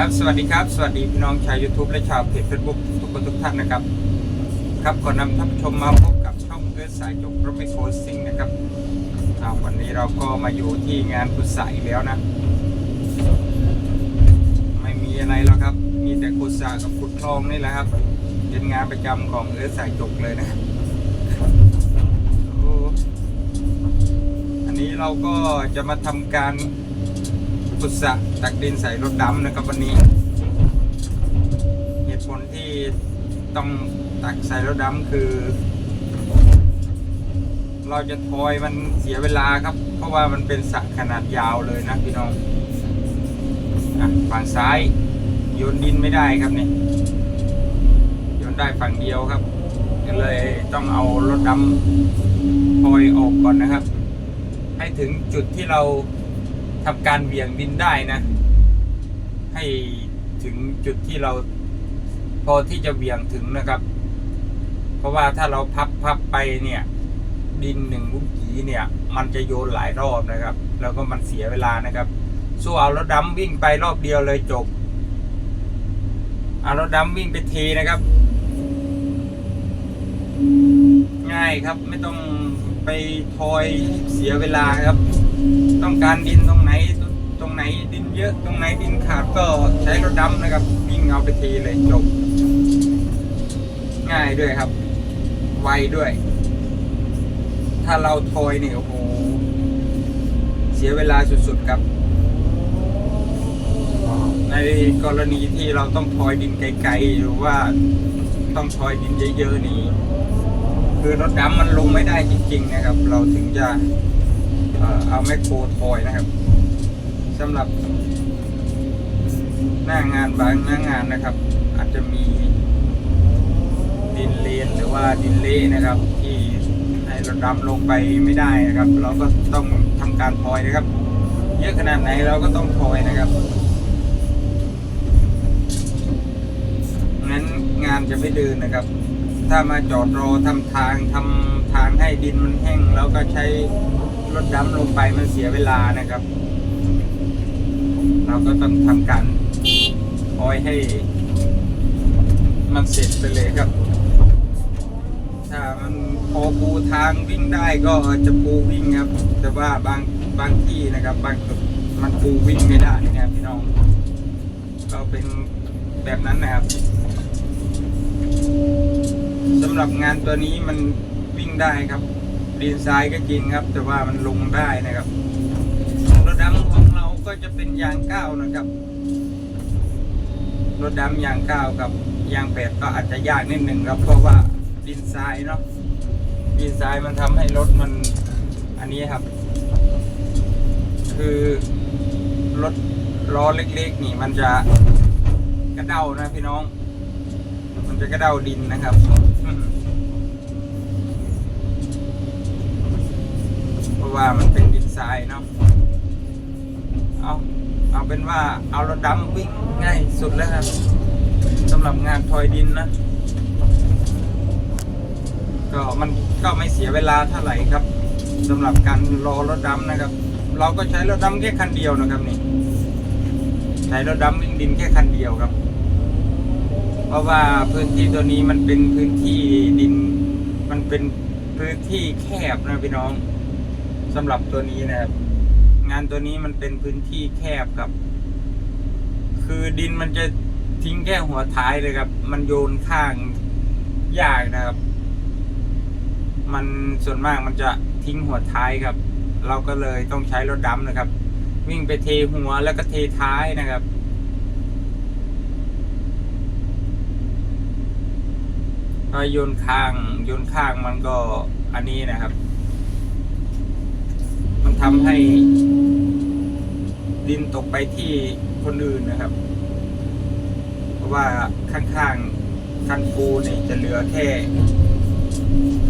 ครับ สวัสดีครับ สวัสดีพี่น้องชาว YouTube และชาวเพจ Facebook ทุกคนทุกท่านนะครับ ครับก่อนนำท่านผู้ชมมาพบกับช่องเอิร์ธสายจบรถไมโคซิ่งนะครับวันนี้เราก็มาอยู่ที่งานกุศลอีกแล้วนะ ไม่มีอะไรแล้วครับ มีแต่กุศลกับขุดทองนี่แหละครับ เป็นงานประจำของเอิร์ธสายจบเลยนะอันนี้เราก็จะมาทำการ ขุดสระตักดินใส่รถดำนะครับวันนี้ เหตุผลที่ต้องตักใส่รถดำคือ เราจะทอยมันเสียเวลาครับ เพราะว่ามันเป็นสระขนาดยาวเลยนะพี่น้องฝั่งซ้ายโยนดินไม่ได้ครับเนี่ยโยนได้ฝั่งเดียวครับก็เลยต้องเอารถดำทอยออกก่อนนะครับ ให้ถึงจุดที่เรา ทำการเบี่ยงดินได้นะ ให้ถึงจุดที่เราพอที่จะเบี่ยงถึงนะครับ เพราะว่าถ้าเราพับพับไปเนี่ย ดินหนึ่งบุ้งกีเนี่ย มันจะโยนหลายรอบนะครับ แล้วก็มันเสียเวลานะครับสู้เอารถดำวิ่งไปรอบเดียวเลยจบเอารถดำวิ่งไปทีนะครับ ง่ายครับไม่ต้องไปทอยเสียเวลาครับ ต้องการดินตรงไหนตรงไหนดินเยอะตรงไหนดินขาดก็ใช้รถดำนะครับวิ่งเอาไปทีเลยจบ ง่ายด้วยครับ ไวด้วย ถ้าเราทอยเนี่ยโอ้โหเสียเวลาสุดๆครับ ในกรณีที่เราต้องทอยดินไกลๆหรือว่าต้องทอยดินเยอะๆนี่คือรถดำมันลงไม่ได้จริง ๆ นะครับ เราถึงจะ เอาแมคโครทอยนะครับสำหรับหน้างานบางหน้างานนะครับ อาจจะมีดินเลนหรือว่าดินเละนะครับ ที่ให้เรถดำลงไปไม่ได้นะครับ เราก็ต้องทำการทอยนะครับ เยอะขนาดไหนเราก็ต้องทอยนะครับงั้นงานจะไม่เดินนะครับ ถ้ามาจอดรอทำทางทำทางให้ดินมันแห้งแล้วก็ใช้ รถดำลงไปมันเสียเวลานะครับ เราก็ต้องทำการคอยให้ มันเสร็จไปเลยครับ ถ้ามันพอปูทางวิ่งได้ก็จะปูวิ่งครับ แต่ว่าบางบางที่นะครับ บางมันปูวิ่งไม่ได้นะครับพี่น้อง ก็เป็นแบบนั้นนะครับสำหรับงานตัวนี้มันวิ่งได้ครับ ดินทรายก็จริงครับ แต่ว่ามันลงได้นะครับรถดำของเราก็จะเป็นยางเก้านะครับรถดำยางเก้ากับยางแปดก็อาจจะยากนิดหนึ่งครับ เพราะว่าดินทรายเนาะดินทรายมันทำให้รถมันอันนี้ครับ คือรถล้อเล็กๆนี่มันจะกระเด้านะพี่น้อง มันจะกระเด้าดินนะครับอืมเพราะ ว่ามันเป็นดินทรายเนาะเอาเอาเป็นว่าเอารถดำวิ่งง่ายสุดแล้วครับสำหรับงานทอยดินนะ ก็มันก็ไม่เสียเวลาเท่าไหร่ครับสำหรับการรอรถดำนะครับ เราก็ใช้รถดำแค่คันเดียวนะครับนี่ใช้รถดำวิ่งดินแค่คันเดียวครับ เพราะว่าพื้นที่ตัวนี้มันเป็นพื้นที่ดิน มันเป็นพื้นที่แคบนะพี่น้อง สำหรับตัวนี้นะครับ งานตัวนี้มันเป็นพื้นที่แคบครับ คือดินมันจะทิ้งแค่หัวท้ายเลยครับ มันโยนข้างยากนะครับ มันส่วนมากมันจะทิ้งหัวท้ายครับ เราก็เลยต้องใช้รถดำนะครับ วิ่งไปเทหัวแล้วก็เทท้ายนะครับถ้าโยนข้างโยนข้างมันก็อันนี้นะครับ ทำให้ ดินตกไปที่คนอื่นนะครับ เพราะว่าข้างๆคันปูนี่จะเหลือแค่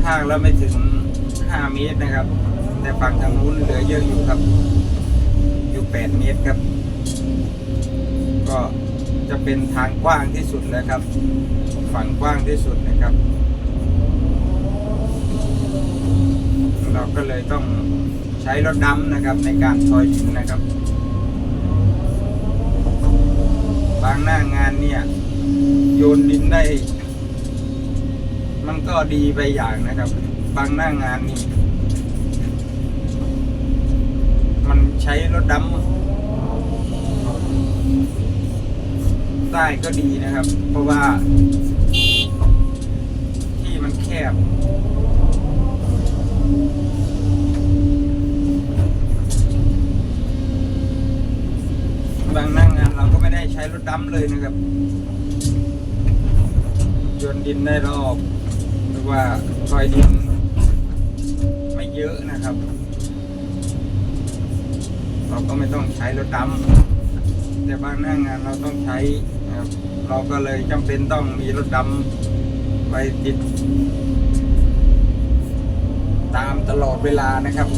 ข้างแล้วไม่ถึง5เมตรนะครับ แต่ฝั่งทางนู้นเหลือเยอะอยู่ครับ อยู่8เมตรครับ ก็จะเป็นทางกว้างที่สุดแล้วครับ ฝั่งกว้างที่สุดนะครับ เราก็เลยต้อง ใช้รถดำนะครับในการทอยดินนะครับ บางหน้างานเนี่ย โยนดินได้ มันก็ดีไปอย่างนะครับ บางหน้างานนี่ มันใช้รถดำได้ก็ดีนะครับ เพราะว่าที่มันแคบ บางหน้างานเราก็ไม่ได้ใช้ รถดำเลยนะครับโยนดินได้รอบหรือว่าซอยดินไม่เยอะนะครับ เราก็ไม่ต้องใช้รถดำแต่บางหน้างานเราต้องใช้นะครับเราก็เลยจำเป็นต้องมีรถดำไว้ติด ตามตลอดเวลานะครับ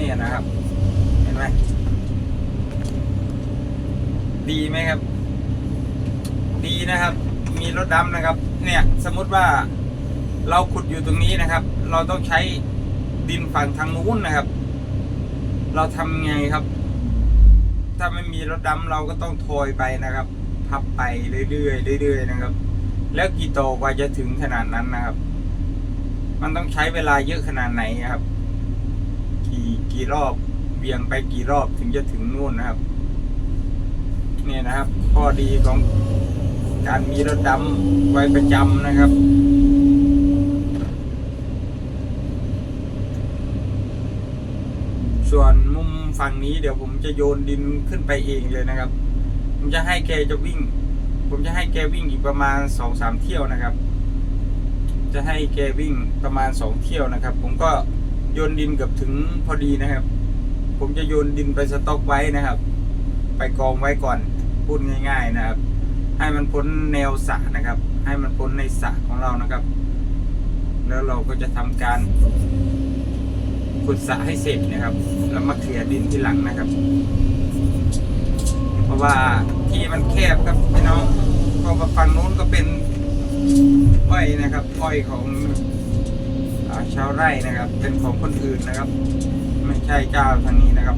นี่ยนะครับ เห็นไหมดีไหมครับ ดีนะครับ มีรถดำนะครับ เนี่ย สมมุติว่าเราขุดอยู่ตรงนี้นะครับ เราต้องใช้ดินฝั่งทางนู้นนะครับ เราทำไงครับ ถ้าไม่มีรถดำเราก็ต้องโทยไปนะครับ พับไปเรื่อยๆเรื่อยๆนะครับ แล้วกี่โตกว่าจะถึงขนาดนั้นนะครับ มันต้องใช้เวลาเยอะขนาดไหนครับ กี่รอบเบี่ยงไปกี่รอบถึงจะถึงนู่นนะครับ เนี่ยนะครับ ข้อดีของการมีรถดำไว้ประจำนะครับส่วนมุมฝั่งนี้เดี๋ยวผมจะโยนดินขึ้นไปเองเลยนะครับ ผมจะให้แกจะวิ่ง ผมจะให้แกวิ่งอีกประมาณสองสามเที่ยวนะครับ จะให้แกวิ่งประมาณสองเที่ยวนะครับ ผมก็ โยนดินเกับถึงพอดีนะครับ ผมจะโยนดินไปสต็อกไว้นะครับ ไปกองไว้ก่อนพูดง่าย ๆนะครับ ให้มันพ้นแนวสระนะครับ ให้มันพ้นในสระของเรานะครับ แล้วเราก็จะทำการขุดสระให้เสร็จนะครับ แล้วมาเคลียร์ดินทีหลังนะครับ เพราะว่าที่มันแคบครับพี่น้องเพราะว่าฝั่งนู้นก็เป็นอ้อยนะครับอ้อยของ ชาวไร่นะครับ เป็นของคนอื่นนะครับ ไม่ใช่เจ้าทางนี้นะครับ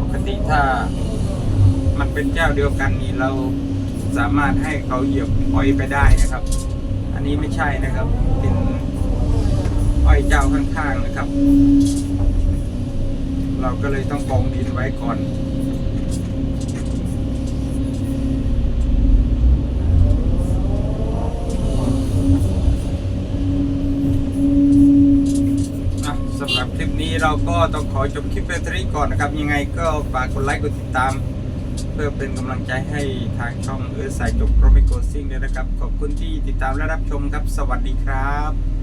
ปกติถ้ามันเป็นเจ้าเดียวกันนี่เราสามารถให้เขาเหยียบอ้อยไปได้นะครับ อันนี้ไม่ใช่นะครับ เป็นอ้อยเจ้าข้างๆนะครับ เราก็เลยต้องกองดินไว้ก่อน คลิปนี้เราก็ต้องขอจบคลิปเพียงเท่านี้ก่อนนะครับ ยังไงก็ฝากกดไลค์กดติดตาม เพื่อเป็นกำลังใจให้ทางช่องเออสายจบโรมิโกซิ่งด้วยนะครับ ขอบคุณที่ติดตามและรับชมครับ สวัสดีครับ